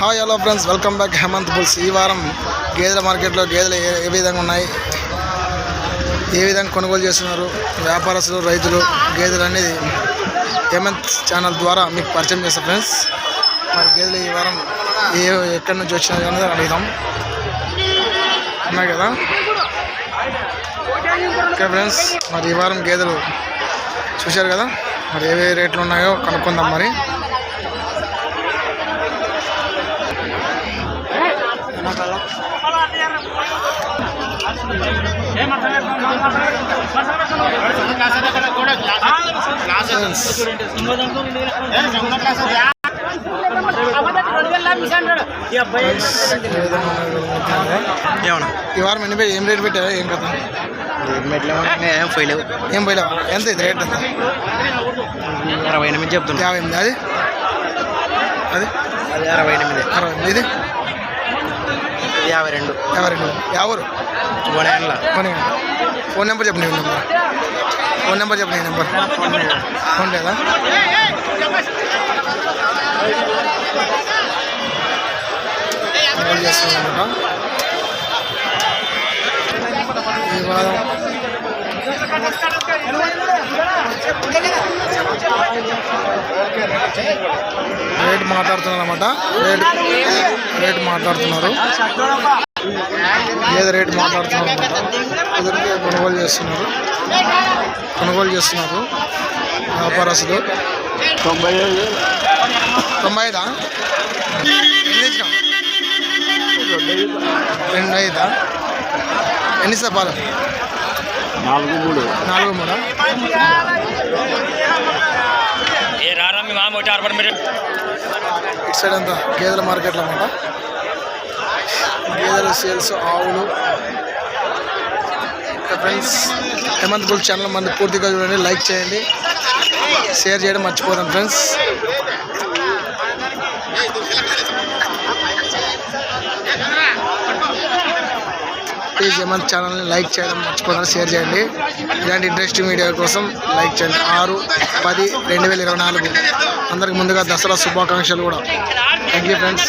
Hi hello friends welcome back Hemant bulls ఈ వారం గేదెల మార్కెట్లో గేదెలు ఏ ఏ విధంగా ఉన్నాయి? ఏ విధంగా కొనుగోలు చేస్తున్నారు? వ్యాపారస్తులు రైతులు గేదెలు అనేది హేమంత్ ఛానల్ ద్వారా మీకు పరిచయం చేస్తాం ఫ్రెండ్స్ మరి గేదెలు ఈ వారం ఏ ఎక్కడి నుంచి వచ్చినాయి అనేది అడుగుదాం. ఉన్నాయి కదా? ఓకే ఫ్రెండ్స్ మరి ఈ వారం గేదెలు చూశారు కదా? మరి ఏ రేట్లు ఉన్నాయో కనుక్కుందాం మరి ఫ్రెండ్స్ ఫ్రెండ్స్, ఏ విధంగా ఉన్నాయో కనుక్కుందాం. ఏమన్నా ఈ వారం ఎన్ని పోయి ఏం రేట్ పెట్టారా? ఏం కదా ఏం పోయలేవు ఏం పోయిలేవా ఎంత ఇది రేట్? ఎంత అరవై ఎనిమిది చెప్తున్నా. యాభై ఎనిమిది అది? అది అరవై ఎనిమిది. అరవై ఎనిమిది యాభై రెండు. యాభై రెండు. ఎవరు ఫోన్ నెంబర్ చెప్పు నీ నెంబర్. ఫోన్ నెంబర్ చెప్పు నీ నెంబర్. ఫోన్ లేదా? కాల్ రేట్ మాట్లాడుతున్నారు అనమాట రేట్ రేట్ మాట్లాడుతున్నారు. ఏదో రేట్ మాట్లాడుతున్నారు అనమాట కుదిరితే కొనుగోలు చేస్తున్నారు. కొనుగోలు చేస్తున్నారు. వ్యాపారస్తులు. తొంభై తొంభై ఐదా? ఎన్ని ఇచ్చినావు? రెండు ఐదా? ఎన్ని చెప్పాలి నాలుగు మూడు. నాలుగు మూడా ఏ రారా మీ మామ ఒకటి అరవై మీరు ఇటు సైడ్ అంతా గేదెల మార్కెట్లో అనమాట గేదెల సేల్స్ ఆవులు. ఫ్రెండ్స్ హేమంత్ బుల్ ఛానల్ మంది పూర్తిగా చూడండి లైక్ చేయండి షేర్ చేయడం మర్చిపోదాం ఫ్రెండ్స్. ప్లీజ్ హేమంత్ ఛానల్ని లైక్ చేయడం మర్చిపోతారు షేర్ చేయండి. ఇలాంటి ఇంట్రెస్టింగ్ వీడియో కోసం లైక్ చేయండి. ఆరు పది రెండు వేల ఇరవై నాలుగు. అందరికి ముందుగా దసరా శుభాకాంక్షలు కూడా. Thank you friends